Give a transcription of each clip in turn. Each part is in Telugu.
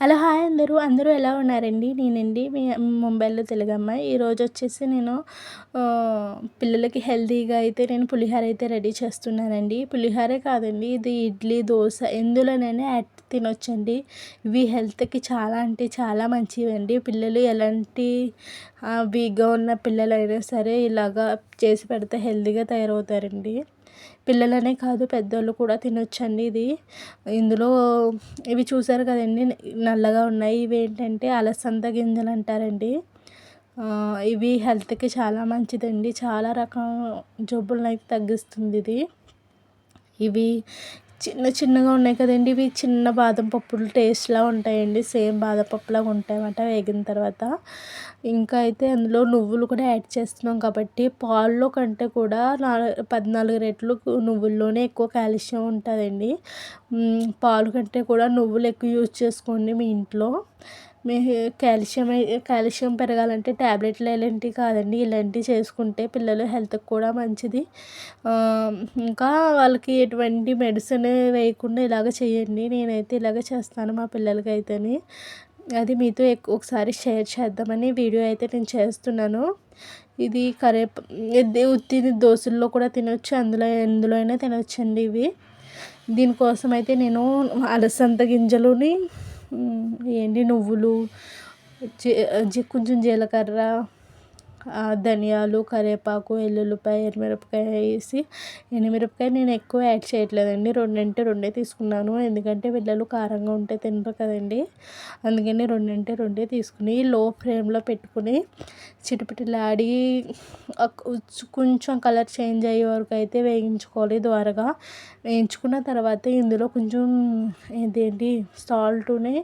హలో హాయ్ అందరూ. అందరూ ఎలా ఉన్నారండి? నేనండి మీ ముంబైలో తెలుగమ్మ. ఈరోజు వచ్చేసి నేను పిల్లలకి హెల్తీగా అయితే నేను పులిహోర అయితే రెడీ చేస్తున్నానండి. పులిహోరే కాదండి ఇది ఇడ్లీ దోశ ఎందులోనైనా యాడ్ తినొచ్చండి. ఇవి హెల్త్కి చాలా అంటే చాలా మంచివండి. పిల్లలు ఎలాంటి వీక్గా ఉన్న పిల్లలైనా సరే ఇలాగా చేసి పెడితే హెల్తీగా తయారవుతారండి. పిల్లలనే కాదు పెద్దోళ్ళు కూడా తినొచ్చండి ఇది. ఇందులో ఇవి చూసారు కదండి నల్లగా ఉన్నాయి. ఇవి ఏంటంటే అలసంద గింజలు అంటారండి. ఇవి హెల్త్కి చాలా మంచిదండి. చాలా రకం జబ్బులను అయితే తగ్గిస్తుంది ఇది. ఇవి చిన్న చిన్నగా ఉన్నాయి కదండి. ఇవి చిన్న బాదం పప్పులు టేస్ట్లా ఉంటాయండి. సేమ్ బాదం పప్పులాగా ఉంటాయన్నమాట వేగిన తర్వాత. ఇంకా అయితే అందులో నువ్వులు కూడా యాడ్ చేస్తున్నాం కాబట్టి పాల్లో కంటే కూడా పద్నాలుగు రెట్లు నువ్వుల్లోనే ఎక్కువ కాల్షియం ఉంటుందండి. పాలు కంటే కూడా నువ్వులు ఎక్కువ యూజ్ చేసుకోండి మీ ఇంట్లో. మీ కాల్షియం కాల్షియం పెరగాలంటే ట్యాబ్లెట్లు ఇలాంటివి కాదండి. ఇలాంటివి చేసుకుంటే పిల్లలు హెల్త్కి కూడా మంచిది. ఇంకా వాళ్ళకి ఎటువంటి మెడిసిన్ వేయకుండా ఇలాగ చేయండి. నేనైతే ఇలాగ చేస్తాను మా పిల్లలకి అయితేని. అది మీతో ఒకసారి షేర్ చేద్దామని వీడియో అయితే నేను చేస్తున్నాను. ఇది కరేప ఇది ఉత్తి దోశల్లో కూడా తినొచ్చు. అందులో ఎందులో అయినా తినొచ్చండి ఇవి. దీనికోసం అయితే నేను అలసంద గింజలుని ఏంటి నువ్వులు? కొంచెం జీలకర్ర ధనియాలు కరివేపాకు వెల్లుల్లిపాయ ఎర్రమిరపకాయ వేసి ఎండుమిరపకాయ నేను ఎక్కువ యాడ్ చేయట్లేదండి. రెండంటే రెండే తీసుకున్నాను. ఎందుకంటే పిల్లలు కారంగా ఉంటే తినరు కదండి. అందుకని రెండంటే రెండే తీసుకుని లో ఫ్లేమ్లో పెట్టుకుని చిటిపిటిలాడి కొంచెం కలర్ చేంజ్ అయ్యే వరకు అయితే వేయించుకోవాలి ద్వారగా. వేయించుకున్న తర్వాత ఇందులో కొంచెం ఇదేంటి సాల్ట్ని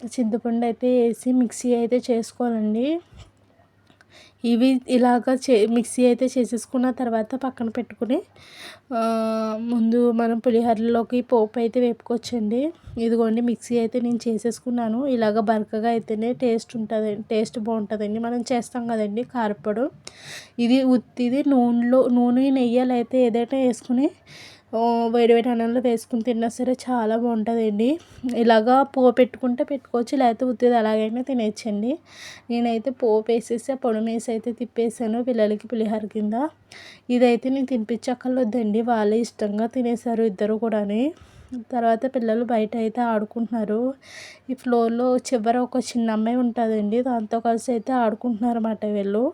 చింతపండు అయితే వేసి మిక్సీ అయితే చేసుకోవాలండి. ఇవి ఇలాగ చే మిక్సీ అయితే చేసేసుకున్న తర్వాత పక్కన పెట్టుకుని ముందు మనం పులిహోరలోకి పోపు అయితే వేపుకోవచ్చండి. ఇదిగోండి మిక్సీ అయితే నేను చేసేసుకున్నాను. ఇలాగ బరకగా అయితేనే టేస్ట్ ఉంటుంది టేస్ట్ బాగుంటుందండి. మనం చేస్తాం కదండి కారపొడి ఇది ఉత్తిది నూనెలో నూనె నెయ్యి అయితే ఏదైనా వేసుకుని వేడి వేడి అన్నంలో వేసుకుని తిన్నా సరే చాలా బాగుంటుందండి. ఇలాగా పోపు పెట్టుకుంటే పెట్టుకోవచ్చు లేకపోతే ఉత్తిది అలాగైనా తినేయచ్చండి. నేనైతే పోపు వేసేసి ఆ పొడి వేసి అయితే తిప్పేసాను పిల్లలకి పులిహోర కింద. ఇదైతే నేను తినిపించక్కర్లేదండి వాళ్ళే ఇష్టంగా తినేసారు ఇద్దరు కూడాని. తర్వాత పిల్లలు బయట అయితే ఆడుకుంటున్నారు. ఈ ఫ్లోర్లో చివర ఒక చిన్న అమ్మాయి ఉంటుందండి దాంతో కలిసి అయితే ఆడుకుంటున్నారు అన్నమాట వీళ్ళు.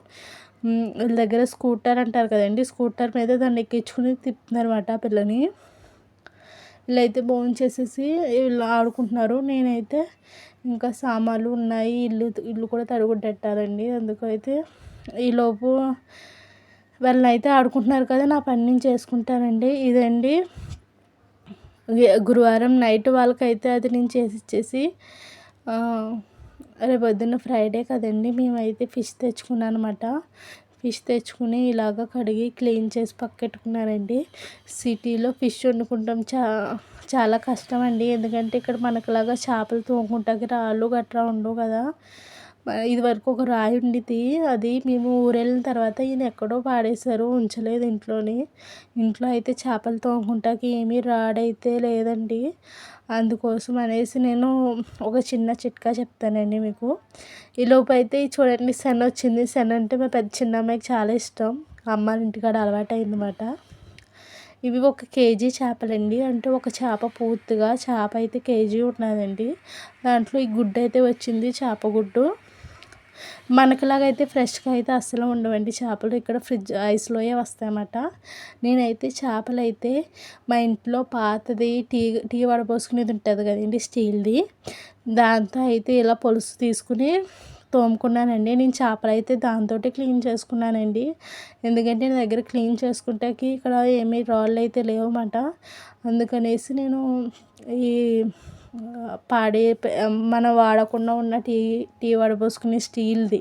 వీళ్ళ దగ్గర స్కూటర్ అంటారు కదండి స్కూటర్ మీద దాన్ని ఎక్కించుకుని తిప్పుతున్నారన్నమాట పిల్లని. వీళ్ళైతే భోజనం చేసేసి వీళ్ళు ఆడుకుంటున్నారు. నేనైతే ఇంకా సామాన్లు ఉన్నాయి ఇల్లు ఇల్లు కూడా తడుగుడ్డెట్టాలండి అందుకైతే ఈలోపు వాళ్ళైతే ఆడుకుంటున్నారు కదా నా పని నేను చేసుకుంటానండి. ఇదండి. గురువారం నైట్ వాళ్ళకైతే అది నేను చేసి ఇచ్చేసి రేపు పొద్దున్న ఫ్రైడే కదండి మేమైతే ఫిష్ తెచ్చుకున్నాను అనమాట ఫిష్ తెచ్చుకుని ఇలాగ కడిగి క్లీన్ చేసి పక్కెట్టుకున్నానండి. సిటీలో ఫిష్ వండుకుంటాం చా చాలా కష్టం అండి ఎందుకంటే ఇక్కడ మనకులాగా చేపలు తోముకుంటాకి రాళ్ళు గట్రా ఉండవు కదా. ఇది వరకు ఒక రాయి ఉండిది. అది మేము ఊరెళ్ళిన తర్వాత ఈయన ఎక్కడో పాడేశారు ఉంచలేదు ఇంట్లోని. ఇంట్లో అయితే చేపలు తోముకుంటాకి ఏమీ రాడైతే లేదండి. అందుకోసం అనేసి నేను ఒక చిన్న చిట్కా చెప్తానండి మీకు. ఈలోపు అయితే చూడండి శన వచ్చింది. శన అంటే మా పెద్ద చిన్న అమ్మాయికి చాలా ఇష్టం. అమ్మ ఇంటికాడ అలవాటు అయిందన్నమాట. ఇవి ఒక కేజీ చేపలండి. అంటే ఒక చేప పూర్తిగా చేప అయితే కేజీ ఉన్నదండి. దాంట్లో ఈ గుడ్డు అయితే వచ్చింది చేప గుడ్డు. మనకులాగా అయితే ఫ్రెష్గా అయితే అస్సలు ఉండవండి. చేపలు ఇక్కడ ఫ్రిడ్జ్ ఐస్లోయే వస్తాయన్నమాట. నేనైతే చేపలు అయితే మా ఇంట్లో పాతది టీ టీ వడపోసుకునేది ఉంటుంది కదండి స్టీల్ది. దాంతో అయితే ఇలా పొలుసు తీసుకుని తోముకున్నానండి. నేను చేపలు అయితే దాంతో క్లీన్ చేసుకున్నానండి. ఎందుకంటే నా దగ్గర క్లీన్ చేసుకుంటాకి ఇక్కడ ఏమీ రాళ్ళు అయితే లేవన్నమాట. అందుకనేసి నేను ఈ పాడే మనం వాడకుండా ఉన్న టీ టీ వడపోసుకునే స్టీల్ది.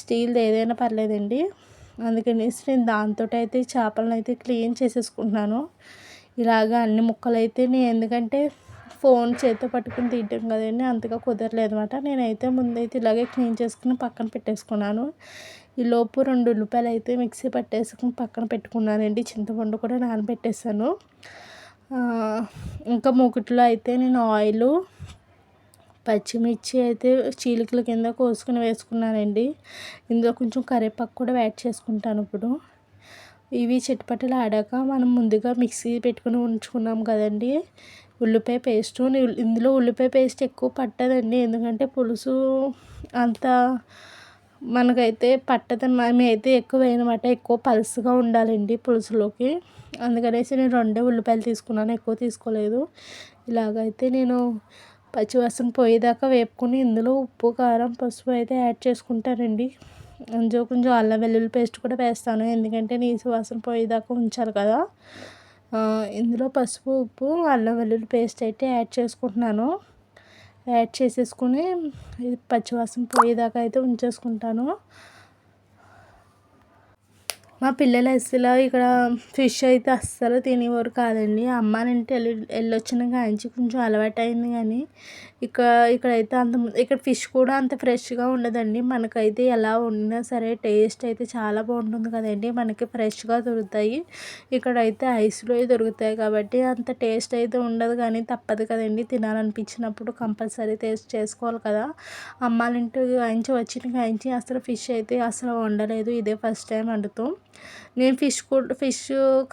స్టీల్ది ఏదైనా పర్లేదండి. అందుకనేసి నేను దాంతో అయితే చేపలను అయితే క్లీన్ చేసేసుకుంటున్నాను. ఇలాగ అన్ని ముక్కలు అయితే నేను ఎందుకంటే ఫోన్ చేతితో పట్టుకుని తింటాం కదండి అంతగా కుదరలేదు అనమాట నేనైతే ముందైతే ఇలాగే క్లీన్ చేసుకుని పక్కన పెట్టేసుకున్నాను. ఈ లోపు రెండు ఉల్లిపాయలు అయితే మిక్సీ పట్టేసుకుని పక్కన పెట్టుకున్నానండి. చింతపండు కూడా నానబెట్టేసాను ఇంకా మూకుట్లో అయితే నేను ఆయిల్ పచ్చిమిర్చి అయితే చీలికల కింద కోసుకుని వేసుకున్నానండి. ఇందులో కొంచెం కరివేపాకు కూడా యాడ్ చేసుకుంటాను ఇప్పుడు. ఇవి చిటపటలు ఆడాక మనం ముందుగా మిక్సీ పెట్టుకుని ఉంచుకున్నాం కదండి. ఉల్లిపాయ పేస్టు ఇందులో ఉల్లిపాయ పేస్ట్ ఎక్కువ పట్టదండి. ఎందుకంటే పులుసు అంత మనకైతే పట్టదు అయితే ఎక్కువ వేయనమాట ఎక్కువ పలుసుగా ఉండాలండి పులుసులోకి. అందుకనేసి నేను రెండే ఉల్లిపాయలు తీసుకున్నాను ఎక్కువ తీసుకోలేదు. ఇలాగైతే నేను పచ్చివాసన పోయేదాకా వేపుకుని ఇందులో ఉప్పు కారం పసుపు అయితే యాడ్ చేసుకుంటానండి. అందులో కొంచెం అల్లం వెల్లుల్లి పేస్ట్ కూడా వేస్తాను ఎందుకంటే నీసు వాసన పోయేదాకా ఉంచాలి కదా. ఇందులో పసుపు ఉప్పు అల్లం వెల్లుల్లి పేస్ట్ అయితే యాడ్ చేసుకుంటున్నాను. యాడ్ చేసేసుకుని ఇది పచ్చివాసన పోయేదాకా అయితే ఉంచేసుకుంటాను. మా పిల్లలు అసలు ఇక్కడ ఫిష్ అయితే అస్సలు తినేవారు కాదండి. అమ్మ అంటే వెళ్ళి వెళ్ళొచ్చిన కాంచి కొంచెం అలవాటు అయింది కానీ ఇక్కడ ఇక్కడైతే అంత ఇక్కడ ఫిష్ కూడా అంత ఫ్రెష్గా ఉండదండి. మనకైతే ఎలా ఉన్నా సరే టేస్ట్ అయితే చాలా బాగుంటుంది కదండి. మనకి ఫ్రెష్గా దొరుకుతాయి. ఇక్కడైతే ఐస్లో దొరుకుతాయి కాబట్టి అంత టేస్ట్ అయితే ఉండదు కానీ తప్పదు కదండి. తినాలనిపించినప్పుడు కంపల్సరీ టేస్ట్ చేసుకోవాలి కదా. అమ్మాలింటి కాయించి వచ్చిన కాయించి అసలు ఫిష్ అయితే అసలు వండలేదు. ఇదే ఫస్ట్ టైం వండుతాం నేను ఫిష్ కూడా ఫిష్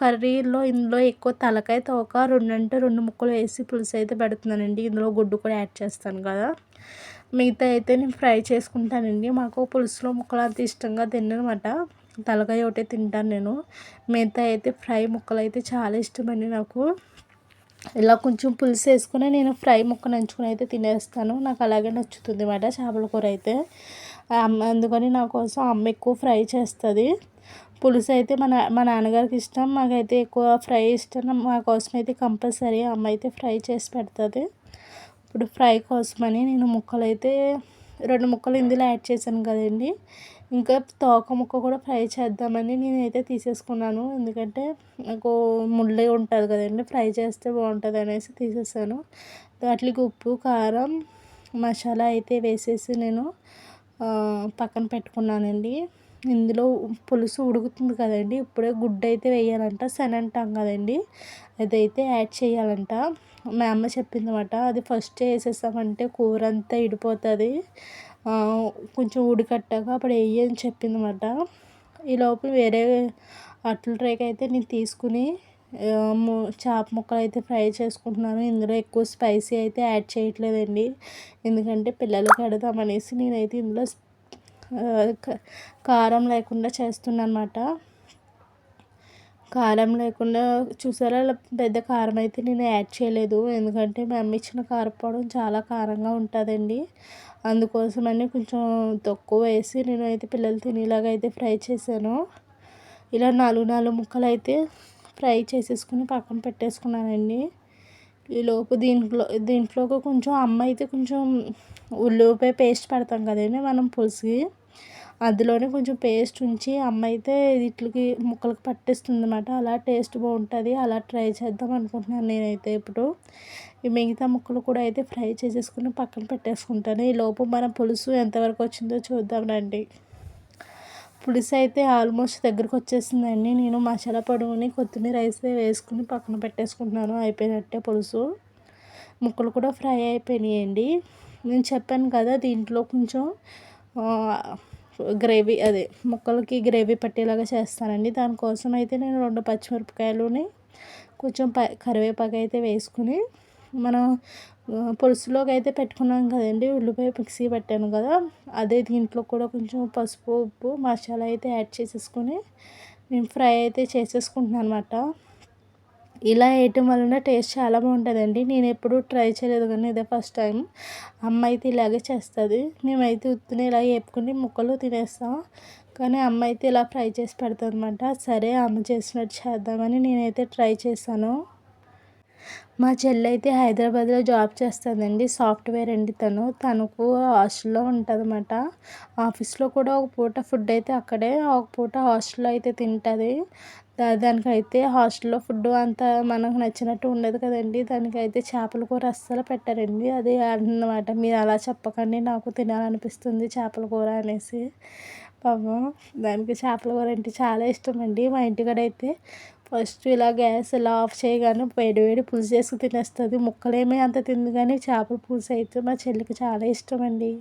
కర్రీలో ఇందులో ఎక్కువ తలకాయ తోక రెండంటే రెండు ముక్కలు వేసి పులుసు అయితే పెడుతున్నానండి. ఇందులో గుడ్డు కూడా యాడ్ చేస్తాను కదా. మిగతా అయితే నేను ఫ్రై చేసుకుంటానండి. మాకు పులుసులో ముక్కలు అంత ఇష్టంగా తిన్నమాట. తలకాయ ఒకటే తింటాను నేను. మిగతా అయితే ఫ్రై ముక్కలు అయితే చాలా ఇష్టమండి నాకు. ఇలా కొంచెం పులుసు వేసుకుని నేను ఫ్రై ముక్క నంచుకుని అయితే తినేస్తాను. నాకు అలాగే నచ్చుతుంది అన్నమాట చేపల కూర అయితే. అందుకని నా కోసం అమ్మ ఎక్కువ ఫ్రై చేస్తుంది. పులుసు అయితే మన మా నాన్నగారికి ఇష్టం. మాకైతే ఎక్కువ ఫ్రై ఇష్టం. మా కోసం అయితే కంపల్సరీ అమ్మ అయితే ఫ్రై చేసి పెడుతుంది. ఇప్పుడు ఫ్రై కోసమని నేను ముక్కలు అయితే రెండు ముక్కలు ఇందులో యాడ్ చేశాను కదండి. ఇంకా తోక ముక్క కూడా ఫ్రై చేద్దామని నేనైతే తీసేసుకున్నాను. ఎందుకంటే నాకు ముళ్ళే ఉంటుంది కదండి. ఫ్రై చేస్తే బాగుంటుంది అనేసి తీసేసాను. వాటికి ఉప్పు కారం మసాలా అయితే వేసేసి నేను పక్కన పెట్టుకున్నానండి. ఇందులో పులుసు ఉడుకుతుంది కదండి. ఇప్పుడే గుడ్డు అయితే వేయాలంట శన అంటాం కదండి. అదైతే యాడ్ చేయాలంట. మా అమ్మ చెప్పింది అనమాట అది ఫస్ట్ వేసేసామంటే కూర అంతా ఇడిపోతుంది కొంచెం ఉడికట్టాక అప్పుడు వేయని చెప్పింది అనమాట ఈలోపు వేరే అట్ల ట్రేక్ అయితే నేను తీసుకుని చేప ముక్కలు అయితే ఫ్రై చేసుకుంటున్నాను. ఇందులో ఎక్కువ స్పైసీ అయితే యాడ్ చేయట్లేదండి. ఎందుకంటే పిల్లలు కడదామనేసి నేనైతే ఇందులో కారం లేకుండా చేస్తున్నాను అనమాట కారం లేకుండా చూసారా పెద్ద కారం అయితే నేను యాడ్ చేయలేదు. ఎందుకంటే మా అమ్మ ఇచ్చిన కారపొడం చాలా కారంగా ఉంటుందండి. అందుకోసమని కొంచెం తక్కువ వేసి నేను అయితే పిల్లలు తినేలాగా అయితే ఫ్రై చేశాను. ఇలా నాలుగు నాలుగు ముక్కలు అయితే ఫ్రై చేసేసుకుని పక్కన పెట్టేసుకున్నానండి. ఈలోపు దీంట్లో దీంట్లోకి కొంచెం అమ్మ అయితే కొంచెం ఉల్లిపాయ పేస్ట్ పెడతాం కదండి మనం పులుసుకి. అందులోనే కొంచెం పేస్ట్ ఉంచి అమ్మ అయితే వీటికి ముక్కలకు పట్టేస్తుంది అనమాట అలా టేస్ట్ బాగుంటుంది. అలా ట్రై చేద్దాం అనుకుంటున్నాను నేనైతే ఇప్పుడు. ఈ మిగతా ముక్కలు కూడా అయితే ఫ్రై చేసేసుకుని పక్కన పెట్టేసుకుంటాను. ఈ లోపు మన పులుసు ఎంతవరకు వచ్చిందో చూద్దాం రండి. పులుసు అయితే ఆల్మోస్ట్ దగ్గరకు వచ్చేసిందండి. నేను మసాలా పొడుగుని కొత్తిమీర అయితే వేసుకుని పక్కన పెట్టేసుకుంటున్నాను. అయిపోయినట్టే పులుసు. ముక్కలు కూడా ఫ్రై అయిపోయినాయండి. నేను చెప్పాను కదా దీంట్లో కొంచెం గ్రేవీ అదే ముక్కలకి గ్రేవీ పట్టేలాగా చేస్తానండి. దానికోసం అయితే నేను రెండు పచ్చిమిరపకాయలుని కొంచెం ప కరివేపాకు అయితే వేసుకుని మనం పులుసులోకి అయితే పెట్టుకున్నాం కదండి ఉల్లిపాయ మిక్సీ పెట్టాను కదా అదే దీంట్లో కూడా కొంచెం పసుపు ఉప్పు మసాలా అయితే యాడ్ చేసేసుకొని నేను ఫ్రై అయితే చేసేసుకుంటున్నాను అనమాట ఇలా వేయటం వలన టేస్ట్ చాలా బాగుంటుందండి. నేను ఎప్పుడూ ట్రై చేయలేదు కానీ ఇదే ఫస్ట్ టైం అమ్మ అయితే ఇలాగే చేస్తుంది. మేమైతే ఉత్తునే ఇలా వేపుకుని ముక్కలు తినేస్తాం. కానీ అమ్మ అయితే ఇలా ఫ్రై చేసి పెడుతుంది అనమాట సరే అమ్మ చేసినట్టు చేద్దామని నేనైతే ట్రై చేశాను. మా చెల్లి అయితే హైదరాబాద్లో జాబ్ చేస్తుందండి సాఫ్ట్వేర్ అండి తను. తనకు హాస్టల్లో ఉంటుందన్నమాట. ఆఫీస్లో కూడా ఒక పూట ఫుడ్ అయితే అక్కడే ఒక పూట హాస్టల్లో అయితే తింటుంది. దానికైతే హాస్టల్లో ఫుడ్ అంత మనకు నచ్చినట్టు ఉండదు కదండి. దానికైతే చేపల కూర అస్సలు పెట్టారండి. అది అన్నమాట. మీరు అలా చెప్పకండి నాకు తినాలనిపిస్తుంది చేపల కూర అనేసి. పాపం దానికి చేపల కూర అంటే చాలా ఇష్టం అండి మా ఇంటికాడైతే. అయితే ఫస్ట్ ఇలా గ్యాస్ ఇలా ఆఫ్ చేయగానే వేడి వేడి పులుసు చేసుకు తినేస్తుంది. ముక్కలేమీ అంత తిందు కానీ చేపల పులుసు అయితే మా చెల్లికి చాలా ఇష్టం అండి